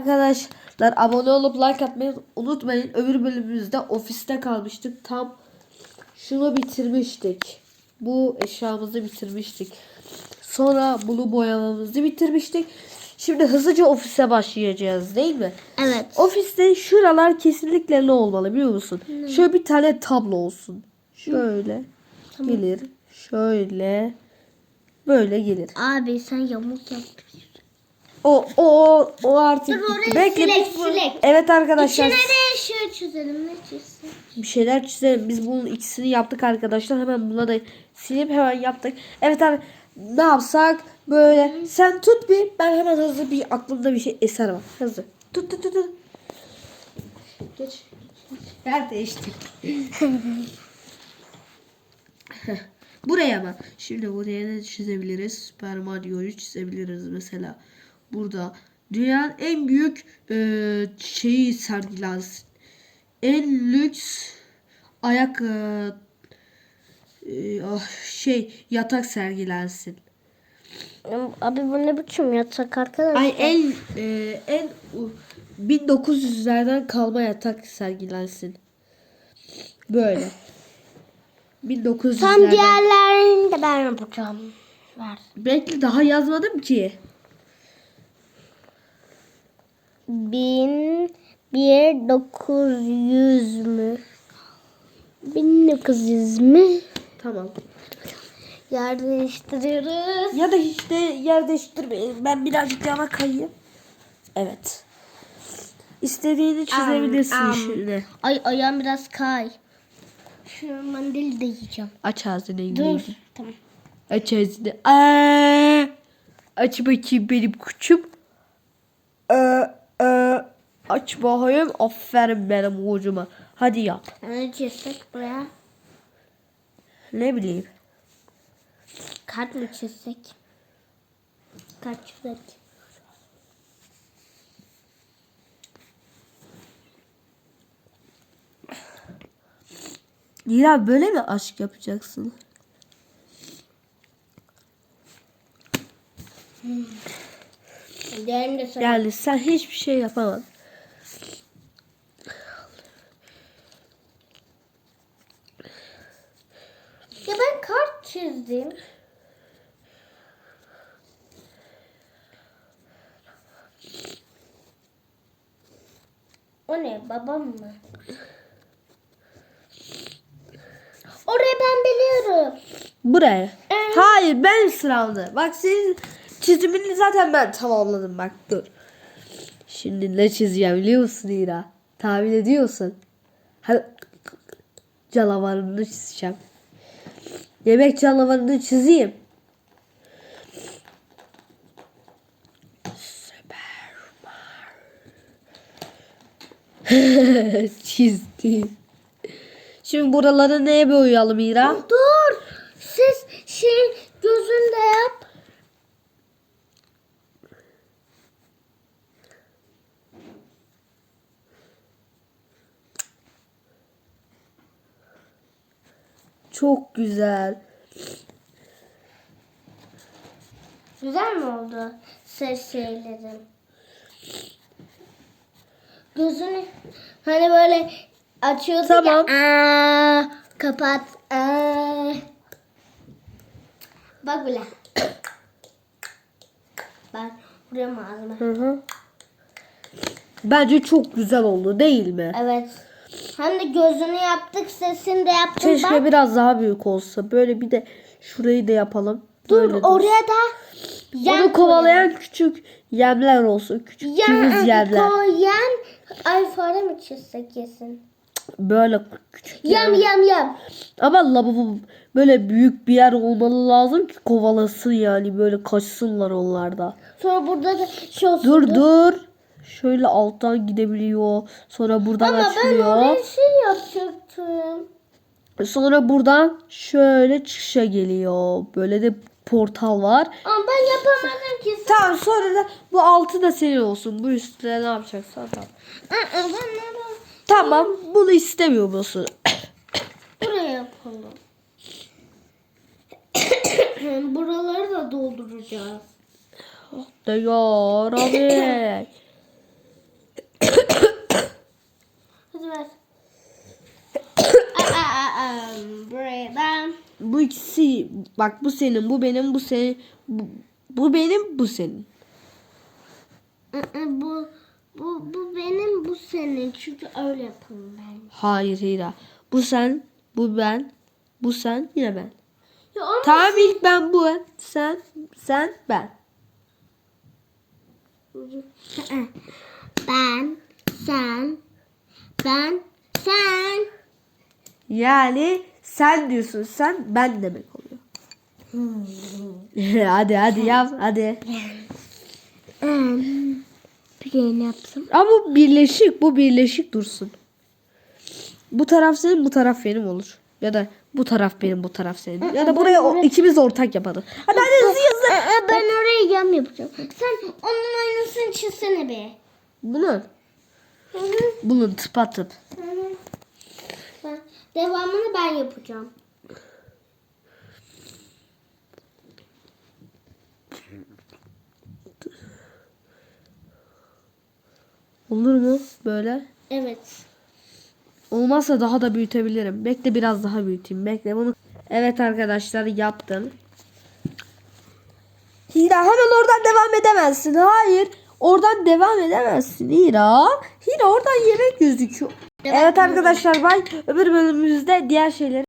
arkadaşlar abone olup like atmayı unutmayın. Öbür bölümümüzde ofiste kalmıştık. Tam şunu bitirmiştik. Bu eşyamızı bitirmiştik. Sonra bunu boyamamızı bitirmiştik. Şimdi hızlıca ofise başlayacağız değil mi? Evet. Ofiste şuralar kesinlikle ne olmalı biliyor musun? Şöyle bir tane tablo olsun. Şöyle gelir. Şöyle böyle gelir. Abi sen yamuk yaptın. O o o artık Dur, gitti. Bekle. silek, biz silek. Evet arkadaşlar İçine de şöyle çizelim ne çizsin? bir şeyler çizelim. Biz bunun ikisini yaptık arkadaşlar. Hemen buna da silip hemen yaptık. Evet abi ne yapsak böyle sen tut bir ben hemen hızlı bir aklımda bir şey eser var. Hızlı. Tut tut tut. tut. Geç. Yer değiştir. Buraya bak. Şimdi buraya ne çizebiliriz? Super Mario'yu çizebiliriz mesela. Burada dünyanın en büyük e, şeyi sergilensin. En lüks ayak e, e, ah, şey yatak sergilensin. Abi bu ne biçim yatak arkadaşlar? Ay en e, en u- 1900'lerden kalma yatak sergilensin. Böyle. 1900'lerden. Tam diğerlerini de ben yapacağım. Ver. Bekle daha yazmadım ki. Bin bir dokuz yüz mü? Bin dokuz yüz mü? Tamam. Yer değiştiriyoruz. Ya da işte yer değiştirmeyin. Ben birazcık yana kayayım. Evet. İstediğini çizebilirsin am. şimdi. Ay ayağım biraz kay. Şu mandili de yiyeceğim. Aç ağzını Dur. Tamam. Aç ağzını. Aa! Aç bakayım benim kuçum. Ee, aç bakayım. Aferin benim kucuma. Hadi yap. Ne çizsek buraya? Ne bileyim. Kart mı çizsek? Kart çizsek. Ya böyle mi aşk yapacaksın? Söyle. Yani sen hiçbir şey yapamadın. Ya ben çizdim. O ne babam mı? Orayı ben biliyorum. Buraya. Evet. Hayır benim sıramda. Bak senin çizimini zaten ben tamamladım bak dur. Şimdi ne çizeceğim biliyor musun İra? Tahmin ediyorsun. Hadi canavarını çizeceğim. Yemek canavarını çizeyim. Çizdim. Şimdi buraları neye boyayalım İra? Dur. Siz şey gözünde yap. Çok güzel. Güzel mi oldu ses şeylerim? Gözünü hani böyle açıyorduk Tamam. ya. Aa, kapat. Aa. Bak bile. Bak buraya ağzıma. Hı hı. Bence çok güzel oldu değil mi? Evet. Hem de gözünü yaptık, sesini de yaptım. Keşke Bak. biraz daha büyük olsa. Böyle bir de şurayı da yapalım. Dur Böyle oraya da yem Onu kovalayan küçük yemler olsun. Küçük Yem, yemler. koyan ay fare mi çizsek yesin? Böyle küçük Yem yem yem. Ama lavabo böyle büyük bir yer olmalı lazım ki kovalasın yani. Böyle kaçsınlar onlar da. Sonra burada da şey olsun. Dur dur. Şöyle alttan gidebiliyor. Sonra buradan Ama ben açılıyor. oraya şey yapacaktım. Sonra buradan şöyle çıkışa geliyor. Böyle de portal var. Ama ben yapamadım ki. Tamam sonra da bu altı da senin olsun. Bu üstüne ne yapacaksan tamam. Ben? Tamam bunu istemiyor musun? Buraya yapalım. Buraları da dolduracağız. Ya Rabbi. ver. Aa, Buraya ben. Bu ikisi bak bu senin, bu benim, bu senin. Bu, bu benim, bu senin. Bu bu bu benim bu senin çünkü öyle yapalım ben. Hayır Hira. Bu sen, bu ben, bu sen, yine ben. Ya ama Tamam ilk ben bu, sen, sen, ben. ben sen ben sen. Yani sen diyorsun sen, ben demek oluyor. hadi hadi yap hadi. Bir de ne yapsam? Ama bu birleşik, bu birleşik dursun. Bu taraf senin, bu taraf benim olur. Ya da bu taraf benim, bu taraf senin. Ya da buraya o, ikimiz ortak yapalım. Hadi hadi hızlı hızlı. Aa, ben oraya yam yapacağım. Sen onun aynısını çizsene be. Bunun, bunun tıpa tıp. Ben- Devamını ben yapacağım. Olur mu böyle? Evet. Olmazsa daha da büyütebilirim. Bekle biraz daha büyüteyim. Bekle bunu. Evet arkadaşlar yaptım. Hira hemen oradan devam edemezsin. Hayır. Oradan devam edemezsin Hira. Hira oradan yemek gözüküyor. Evet arkadaşlar bay öbür bölümümüzde diğer şeyleri